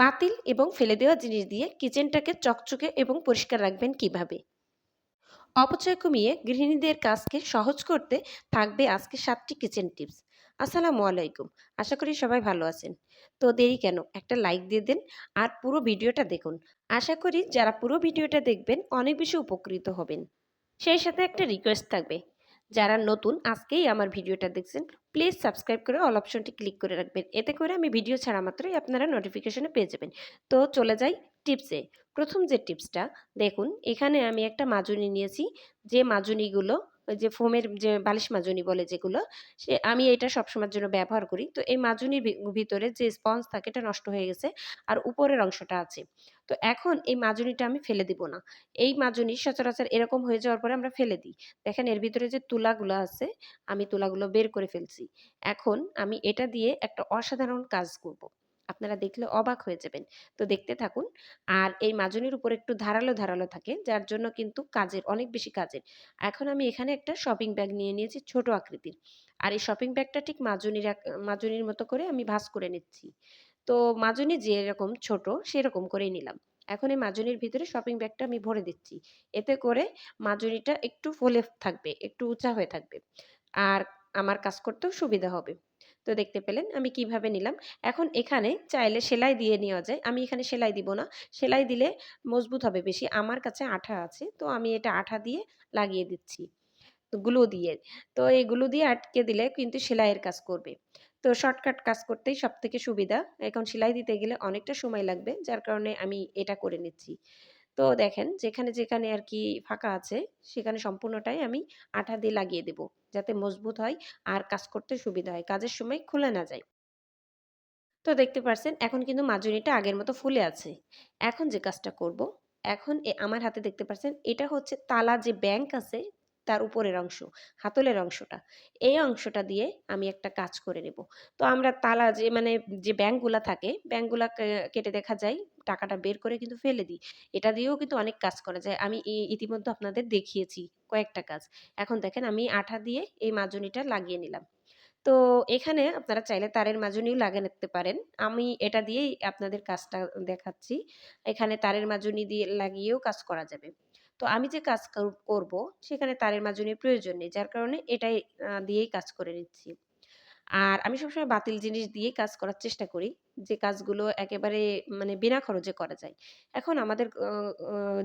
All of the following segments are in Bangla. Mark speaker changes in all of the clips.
Speaker 1: বাতিল এবং ফেলে দেওয়া জিনিস দিয়ে কিচেনটাকে চকচকে এবং পরিষ্কার রাখবেন কীভাবে? অপচয় কমিয়ে গৃহিণীদের কাজকে সহজ করতে থাকবে আজকে সাতটি কিচেন টিপস। আসসালামু আলাইকুম, আশা করি সবাই ভালো আছেন। তো দেরি কেন? একটা লাইক দিয়ে দেন আর পুরো ভিডিওটা দেখুন। আশা করি যারা পুরো ভিডিওটা দেখবেন অনেক বেশি উপকৃত হবেন। সেই সাথে একটা রিকোয়েস্ট থাকবে যারা নতুন আজকেই আমার ভিডিওটা দেখছেন প্লিজ সাবস্ক্রাইব করে অল অপশনটি ক্লিক করে রাখবেন। এতে করে আমি ভিডিও ছাড়া মাত্রই আপনারা নোটিফিকেশনে পেয়ে যাবেন। তো চলে যাই টিপসে প্রথম যে টিপসটা দেখুন, এখানে আমি একটা মাজুনি নিয়েছি। যে মাজুনিগুলো যে ফোমের যে বালিশ মাজুনি বলে যেগুলো, সে আমি এটা সবসময়ের জন্য ব্যবহার করি। তো এই মাজুনির ভিতরে যে স্পঞ্জ থাকে, এটা নষ্ট হয়ে গেছে। আর উপরের অংশটা আছে। তো এখন এই মাজুনিটা আমি ফেলে দিব না। এই মাজুনি সচরাচর এরকম হয়ে যাওয়ার পরে আমরা ফেলে দিই। দেখেন এর ভিতরে যে তুলাগুলো আছে, আমি তুলাগুলো বের করে ফেলছি। এখন আমি এটা দিয়ে একটা অসাধারণ কাজ করব। আপনারা দেখলে অবাক হয়ে যাবেন। তো দেখতে থাকুন, আর এই মাজুনির উপর একটু ধারালো ধারালো থাকে, যার জন্য কিন্তু কাজের অনেক বেশি কাজের। এখন আমি এখানে একটা শপিং ব্যাগ নিয়ে নিয়েছি ছোট আকৃতির। আর এই শপিং ব্যাগটা ঠিক মাজুনির মাজুনির মতো করে আমি ভাঁজ করে নিচ্ছি। তো মাজুনি যেরকম ছোট, সেরকম করেই নিলাম। এখন এই মাজুনির ভিতরে শপিং ব্যাগটা আমি ভরে দিচ্ছি। এতে করে মাজুনিটা একটু ফলে থাকবে, একটু উঁচা হয়ে থাকবে। আর আমার কাজ করতেও সুবিধা হবে। তো দেখতে পেলেন আমি কীভাবে নিলাম। এখন এখানে চাইলে সেলাই দিয়ে নেওয়া যায়। আমি এখানে সেলাই দিব না। সেলাই দিলে মজবুত হবে বেশি। আমার কাছে আঠা আছে। তো আমি এটা আঠা দিয়ে লাগিয়ে দিচ্ছি। গ্লু দিয়ে। তো এই গ্লু দিয়ে আটকে দিলে কিন্তু সেলাইয়ের কাজ করবে। তো শর্টকাট কাজ করতেই সব থেকে সুবিধা। এখন সেলাই দিতে গেলে অনেকটা সময় লাগবে, যার কারণে আমি এটা করে নিচ্ছি। তো দেখেন, যেখানে যেখানে আর কি ফাঁকা আছে, সেখানে সম্পূর্ণটাই আমি আঠা দিয়ে লাগিয়ে দেব, যাতে মজবুত হয় আর কাজ করতে সুবিধা হয়, কাজের সময় খুলে না যায়। তো দেখতে পারছেন, এখন কিন্তু মাজুনিটা আগের মতো ফুলে আছে। এখন যে কাজটা করব, এখন আমার হাতে দেখতে পাচ্ছেন এটা হচ্ছে তালা যে ব্যাংক আছে তার উপরের অংশ, হাতলের অংশটা। এই অংশটা দিয়ে আমি একটা কাজ করে নেব। তো আমরা তালা যে মানে যে ব্যাংকগুলা থাকে, ব্যাংকগুলা কেটে দেখা যায়, টাকাটা বের করে কিন্তু ফেলে দিই। এটা দিয়েও কিন্তু অনেক কাজ করা যায়। আমি ইতিমধ্যে আপনাদের দেখিয়েছি কয়েকটা কাজ। এখন দেখেন আমি আঠা দিয়ে এই মাজুনিটা লাগিয়ে নিলাম। তো এখানে আপনারা চাইলে তারের মাজুনিও লাগিয়ে নিতে পারেন। আমি এটা দিয়েই আপনাদের কাজটা দেখাচ্ছি। এখানে তারের মাজুনি দিয়ে লাগিয়েও কাজ করা যাবে। তো আমি যে কাজ করব সেখানে তারের মাজুনির প্রয়োজন নেই। যার কারণে এটাই দিয়েই কাজ করে নিচ্ছি। আর আমি সবসময় বাতিল জিনিস দিয়েই কাজ করার চেষ্টা করি, যে কাজগুলো একেবারে মানে বিনা খরচে করা যায়। এখন আমাদের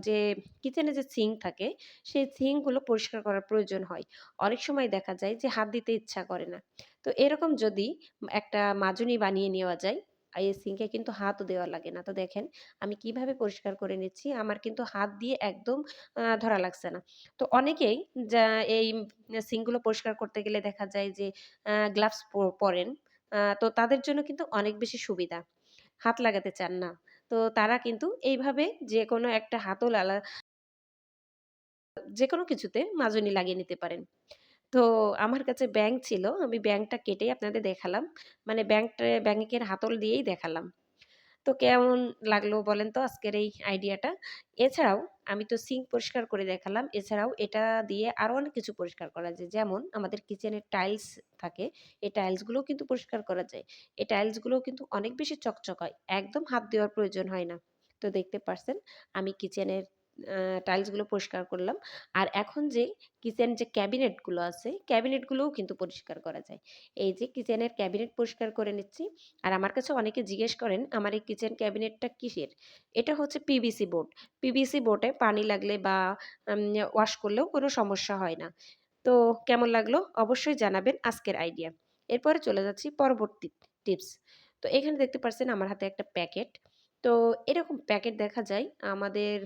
Speaker 1: যে কিচেনে যে সিঙ্ক থাকে, সেই সিঙ্কগুলো পরিষ্কার করার প্রয়োজন হয়। অনেক সময় দেখা যায় যে হাত দিতে ইচ্ছা করে না। তো এরকম যদি একটা মাজুনি বানিয়ে নেওয়া যায় এই সিঙ্কে কিন্তু হাতও দেওয়া লাগে না। তো দেখেন, আমি কীভাবে পরিষ্কার করে নিচ্ছি? আমার কিন্তু হাত দিয়ে একদম ধরা লাগছে না। তো অনেকেই যা, এই সিঙ্কগুলো পরিষ্কার করতে গেলে দেখা যায় যে গ্লাভস পরেন তো তাদের জন্য কিন্তু অনেক বেশি সুবিধা। হাত লাগাতে চান না। তো তারা কিন্তু এইভাবে যে কোনো একটা হাতল আলা যে কোনো কিছুতে মাজনি লাগিয়ে নিতে পারেন। তো আমার কাছে ব্যাংক ছিল, আমি ব্যাংকটা কেটেই আপনাদের দেখালাম। মানে ব্যাংকটা, ব্যাংকের হাতল দিয়েই দেখালাম। তো কেমন লাগল বলেন তো আজকের এই আইডিয়াটা? এছাড়াও আমি তো সিঙ্ক পরিষ্কার করে দেখালাম। এছাড়াও এটা দিয়ে আরও অনেক কিছু পরিষ্কার করা যায়। যেমন আমাদের কিচেনের টাইলস থাকে এই টাইলসগুলোও কিন্তু পরিষ্কার করা যায়। এই টাইলসগুলোও কিন্তু অনেক বেশি চকচক হয় একদম হাত দেওয়ার প্রয়োজন হয় না। তো দেখতে পারছেন, আমি কিচেনের টাইলসগুলো পরিষ্কার করলাম। আর এখন যে কিচেন যে ক্যাবিনেটগুলো আছে ক্যাবিনেটগুলোও কিন্তু পরিষ্কার করা যায়। এই যে কিচেনের ক্যাবিনেট পরিষ্কার করে নিচ্ছি। আর আমার কাছে অনেকে জিজ্ঞেস করেন, আমার এই কিচেন ক্যাবিনেটটা কিসের? এটা হচ্ছে পিভিসি বোর্ড পিভিসি বোর্ডে পানি লাগলে বা ওয়াশ করলেও কোনো সমস্যা হয় না। তো কেমন লাগল? অবশ্যই জানাবেন আজকের আইডিয়া এরপরে চলে যাচ্ছি পরবর্তী টিপস তো এখানে দেখতে পাচ্ছেন আমার হাতে একটা প্যাকেট তো এরকম প্যাকেট দেখা যায়, আমাদের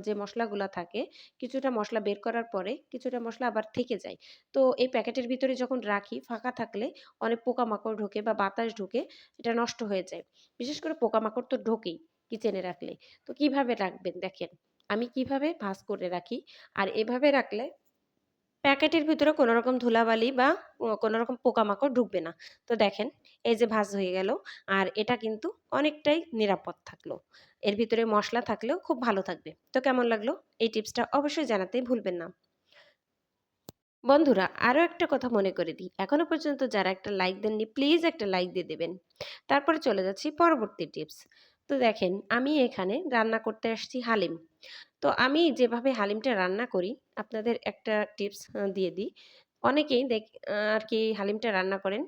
Speaker 1: যে মশলাগুলো থাকে, কিছুটা মশলা বের করার পরে কিছুটা মশলা আবার থেকে যায়। তো এই প্যাকেটের ভিতরে যখন রাখি, ফাঁকা থাকলে অনেক পোকামাকড় ঢোকে বা বাতাস ঢোকে, এটা নষ্ট হয়ে যায়। বিশেষ করে পোকামাকড় তো ঢোকেই কিচেনে রাখলে। তো কীভাবে রাখবেন দেখেন? আমি কীভাবে ভাঁজ করে রাখি? আর এভাবে রাখলে প্যাকেটের ভিতরে কোনো রকম ধুলাবালি বা কোনো রকম পোকামাকড় ঢুকবে না। তো দেখেন, এই যে ভাজ হয়ে গেল আর এটা কিন্তু অনেকটাই নিরাপদ থাকল। এর ভিতরে মশলা থাকলেও খুব ভালো থাকবে। তো কেমন লাগল? এই টিপসটা অবশ্যই জানাতে ভুলবেন না। বন্ধুরা, আরও একটা কথা মনে করে দিই। এখনও পর্যন্ত যারা একটা লাইক দেননি, প্লিজ একটা লাইক দিয়ে দেবেন। তারপরে চলে যাচ্ছি পরবর্তী টিপস। তো দেখেন, আমি এখানে রান্না করতে আসছি হালিম। তো আমি যেভাবে হালিমটা রান্না করি আপনাদের একটা টিপস দিয়ে দিই। অনেকেই দেখ আর কি হালিমটা রান্না করেন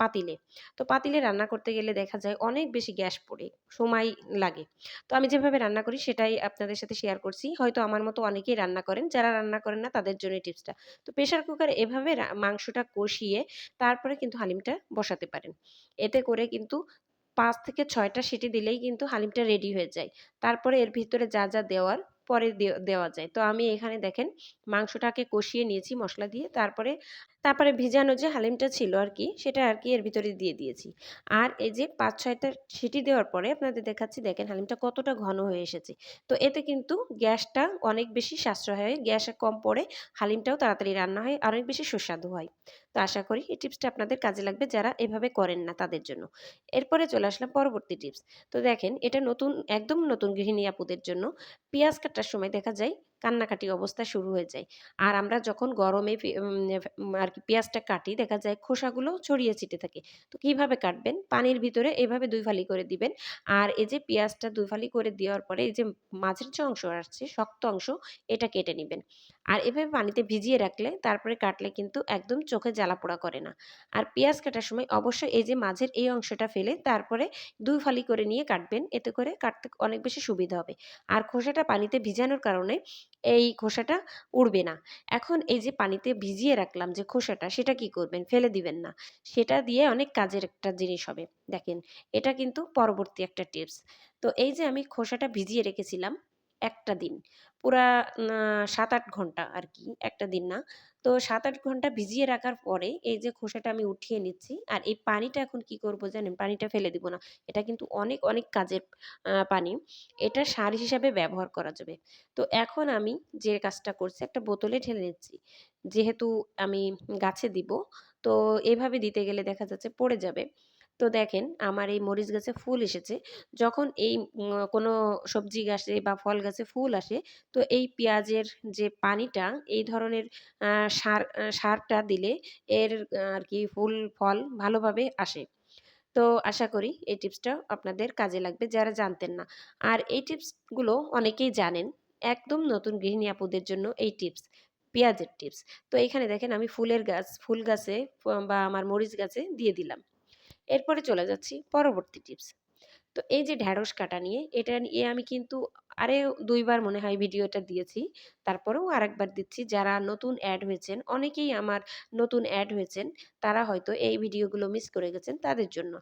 Speaker 1: পাতিলে। তো পাতিলে রান্না করতে গেলে দেখা যায় অনেক বেশি গ্যাস পড়ে সময় লাগে। তো আমি যেভাবে রান্না করি সেটাই আপনাদের সাথে শেয়ার করছি। হয়তো আমার মতো অনেকেই রান্না করেন। যারা রান্না করেন না তাদের জন্য টিপসটা। তো প্রেশার কুকার এভাবে মাংসটা কষিয়ে তারপরে কিন্তু হালিমটা বসাতে পারেন। এতে করে কিন্তু পাঁচ থেকে ছয়টা সিটি দিলেই কিন্তু হালিমটা রেডি হয়ে যায়। তারপরে এর ভিতরে যা, যা দেওয়ার পরে দেওয়া যায়। তো আমি এখানে দেখেন মাংসটাকে কষিয়ে নিয়েছি মশলা দিয়ে। তারপরে, তারপরে ভিজানো যে হালিমটা ছিল আর কি সেটা আর কি এর ভিতরে দিয়ে দিয়েছি। আর এই যে পাঁচ ছয়টা সিটি দেওয়ার পরে আপনাদের দেখাচ্ছি দেখেন হালিমটা কতটা ঘন হয়ে এসেছে। তো এতে কিন্তু গ্যাসটা অনেক বেশি সাশ্রয় হয়। গ্যাস কম পড়ে, হালিমটাও তাড়াতাড়ি রান্না হয়, অনেক বেশি সুস্বাদু হয়। তো আশা করি এই টিপসটা আপনাদের কাজে লাগবে যারা এভাবে করেন না তাদের জন্য। এরপরে চলে আসলাম পরবর্তী টিপস। তো দেখেন, এটা নতুন, একদম নতুন গৃহিণী আপুদের জন্য পেঁয়াজ কাটার সময় দেখা যায় কান্নাকাটি অবস্থা শুরু হয়ে যায়। আর আমরা যখন গরমে আর কি পেঁয়াজটা কাটি দেখা যায় খোসাগুলো ছড়িয়ে ছিটে থাকে। তো কীভাবে কাটবেন? পানির ভিতরে এভাবে দুই ফালি করে দিবেন। আর এই যে পেঁয়াজটা দুই ফালি করে দেওয়ার পরে এই যে মাঝের যে অংশ আসছে, শক্ত অংশ, এটা কেটে নিবেন। আর এভাবে পানিতে ভিজিয়ে রাখলে তারপরে কাটলে কিন্তু একদম চোখে জ্বালা-পোড়া করে না। আর পেঁয়াজ কাটার সময় অবশ্যই এই যে মাঝের এই অংশটা ফেলে তারপরে দুই ফালি করে নিয়ে কাটবেন। এতে করে কাটতে অনেক বেশি সুবিধা হবে। আর খোসাটা পানিতে ভিজানোর কারণে এই খোসাটা উড়বে না। এখন এই যে পানিতে ভিজিয়ে রাখলাম যে খোসাটা, সেটা কি করবেন? ফেলে দিবেন না। সেটা দিয়ে অনেক কাজের একটা জিনিস হবে। দেখেন, এটা কিন্তু পরবর্তী একটা টিপস। তো এই যে আমি খোসাটা ভিজিয়ে রেখেছিলাম একটা দিন। পুরা সাত আট ঘণ্টা আর কি একটা দিন না। তো ৭-৮ ঘণ্টা ভিজিয়ে রাখার পরে এই যে খোসাটা আমি উঠিয়ে নিচ্ছি। আর এই পানিটা এখন কি করব জানেন? পানিটা ফেলে দিব না। এটা কিন্তু অনেক, অনেক কাজের পানি। এটা সার হিসাবে ব্যবহার করা যাবে। তো এখন আমি যে কাজটা করছি একটা বোতলে ঢেলে নিচ্ছি। যেহেতু আমি গাছে দিব, তো এভাবে দিতে গেলে দেখা যাচ্ছে পড়ে যাবে। তো দেখেন আমার এই মরিচ গাছে ফুল এসেছে। যখন এই কোনো সবজি গাছে বা ফল গাছে ফুল আসে, তো এই পেঁয়াজের যে পানিটা এই ধরনের সার সারটা দিলে এর আর কি ফুল ফল ভালোভাবে আসে। তো আশা করি এই টিপসটা আপনাদের কাজে লাগবে যারা জানতেন না। আর এই টিপসগুলো অনেকেই জানেন। একদম নতুন গৃহিণী আপুদের জন্য এই টিপস, পেঁয়াজের টিপস। তো এখানে দেখেন আমি ফুলের গাছ, ফুল গাছে বা আমার মরিচ গাছে দিয়ে দিলাম। এরপরে চলে যাচ্ছি পরবর্তী টিপস। তো এই যে ঢ্যাঁড়স কাটা নিয়ে এটা নিয়ে আমি কিন্তু আরও ২ বার মনে হয় ভিডিওটা দিয়েছি। তারপরেও আরেকবার দিচ্ছি। যারা নতুন অ্যাড হয়েছেন, অনেকেই আমার নতুন অ্যাড হয়েছেন। তারা হয়তো এই ভিডিওগুলো মিস করে গেছেন তাদের জন্য।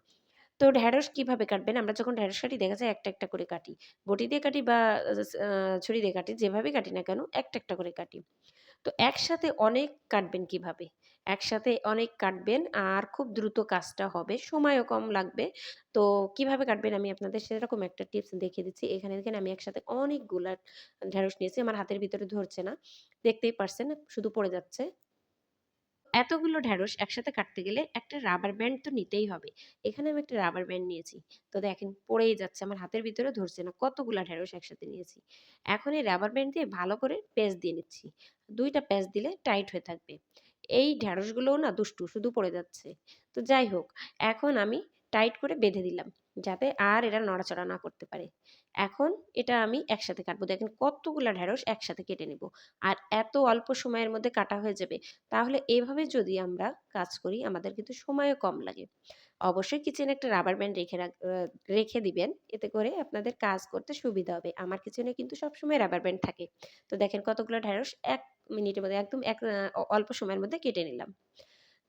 Speaker 1: তো ঢ্যাঁড়স কীভাবে কাটবেন? আমরা যখন ঢ্যাঁড়স কাটি দেখা যায় একটা, একটা করে কাটি। বটি দিয়ে কাটি বা ছুরি দিয়ে কাটি, যেভাবেই কাটি না কেন একটা, একটা করে কাটি। তো একসাথে অনেক কাটবেন কীভাবে? একসাথে অনেক কাটবেন আর খুব দ্রুত কাজটা হবে। সময়ও কম লাগবে। তো কীভাবে কাটবেন আমি আপনাদের সেরকম একটা টিপস দেখিয়ে দিচ্ছি। এখানে দেখেন আমি একসাথে অনেকগুলা ঢেঁড়স নিয়েছি। আমার হাতের ভিতরে ধরছে না। দেখতেই পারছেন, শুধু পড়ে যাচ্ছে। এতগুলো ঢ্যাঁড়স একসাথে কাটতে গেলে একটা রাবার ব্যান্ড তো নিতেই হবে। এখানে আমি একটা রাবার ব্যান্ড নিয়েছি। তো দেখেন পড়েই যাচ্ছে। আমার হাতের ভিতরে ধরছে না। কতগুলা ঢ্যাঁড়স একসাথে নিয়েছি। এখন এই রাবার ব্যান্ড দিয়ে ভালো করে পেঁচ দিয়ে নিচ্ছি। ২ টা প্যাঁচ দিলে টাইট হয়ে থাকবে। এই ঢ্যাঁড়সগুলোও না দুষ্টু, শুধু পড়ে যাচ্ছে। তো যাই হোক, এখন আমি টাইট করে বেঁধে দিলাম। যাতে আর এরা নড়াচড়া না করতে পারে। এখন এটা আমি একসাথে কাটবো। দেখেন কতগুলা ঢ্যাঁড়স একসাথে কেটে নিব। আর এত অল্প সময়ের মধ্যে কাটা হয়ে যাবে। তাহলে এভাবে যদি আমরা কাজ করি আমাদের কিন্তু সময়ও কম লাগে। অবশ্যই কিচেনে একটা রাবার ব্যান্ড রেখে রাখ দিবেন। এতে করে আপনাদের কাজ করতে সুবিধা হবে। আমার কিচেনে কিন্তু সবসময় রাবার ব্যান্ড থাকে। তো দেখেন কতগুলো ঢ্যাঁড়স ১ মিনিটের মধ্যে একদম এক অল্প সময়ের মধ্যে কেটে নিলাম।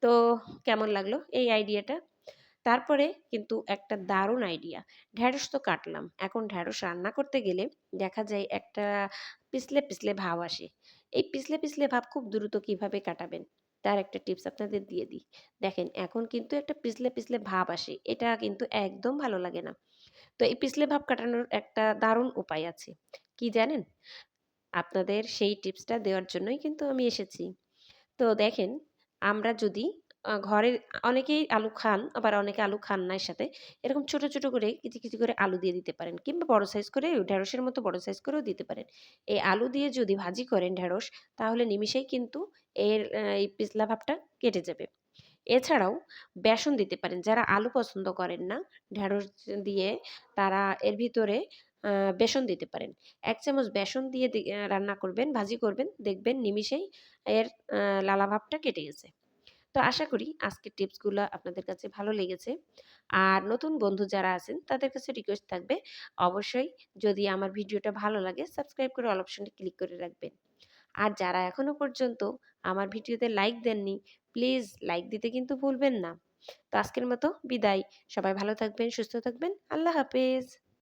Speaker 1: তো কেমন লাগল এই আইডিয়াটা? তারপরে কিন্তু একটা দারুণ আইডিয়া। ঢ্যাঁড়স তো কাটলাম। এখন ঢ্যাঁড়স রান্না করতে গেলে দেখা যায় একটা পিছলে, পিছলে ভাব আসে। এই পিছলে, পিছলে ভাব খুব দ্রুত কীভাবে কাটাবেন? তার একটা টিপস আপনাদের দিয়ে দিই। দেখেন এখন কিন্তু একটা পিছলে, পিছলে ভাব আসে। এটা কিন্তু একদম ভালো লাগে না। তো এই পিছলে ভাব কাটানোর একটা দারুণ উপায় আছে। কি জানেন? আপনাদের সেই টিপসটা দেওয়ার জন্যই কিন্তু আমি এসেছি। তো দেখেন আমরা যদি আ ঘরে অনেকেই আলু খান, আবার অনেকে আলু খান না সাথে। এরকম ছোট, ছোট করে কিছু কিছু করে আলু দিয়ে দিতে পারেন। কিংবা বড় সাইজ করে ঢেঁড়সের মতো বড় সাইজ করেও দিতে পারেন। এই আলু দিয়ে যদি ভাজি করেন ঢেঁড়স তাহলে নিমিষেই কিন্তু এর এই পিছলা ভাবটা কেটে যাবে। এছাড়াও বেসন দিতে পারেন যারা আলু পছন্দ করেন না ঢেঁড়স দিয়ে তারা এর ভিতরে বেসন দিতে পারেন। এক চামচ বেসন দিয়ে রান্না করবেন, ভাজি করবেন, দেখবেন নিমিষেই এর লালা ভাবটা কেটে গেছে। তো আশা করি আজকের টিপসগুলো আপনাদের কাছে ভালো লেগেছে। আর নতুন বন্ধু যারা আছেন, তাদের কাছে রিকোয়েস্ট থাকবে, অবশ্যই যদি আমার ভিডিওটা ভালো লাগে সাবস্ক্রাইব করে অল অপশনটি ক্লিক করে রাখবেন। আর যারা এখনও পর্যন্ত আমার ভিডিওতে লাইক দেননি প্লিজ লাইক দিতে কিন্তু ভুলবেন না। তো আজকের মতো বিদায়। সবাই ভালো থাকবেন, সুস্থ থাকবেন। আল্লাহ হাফেজ।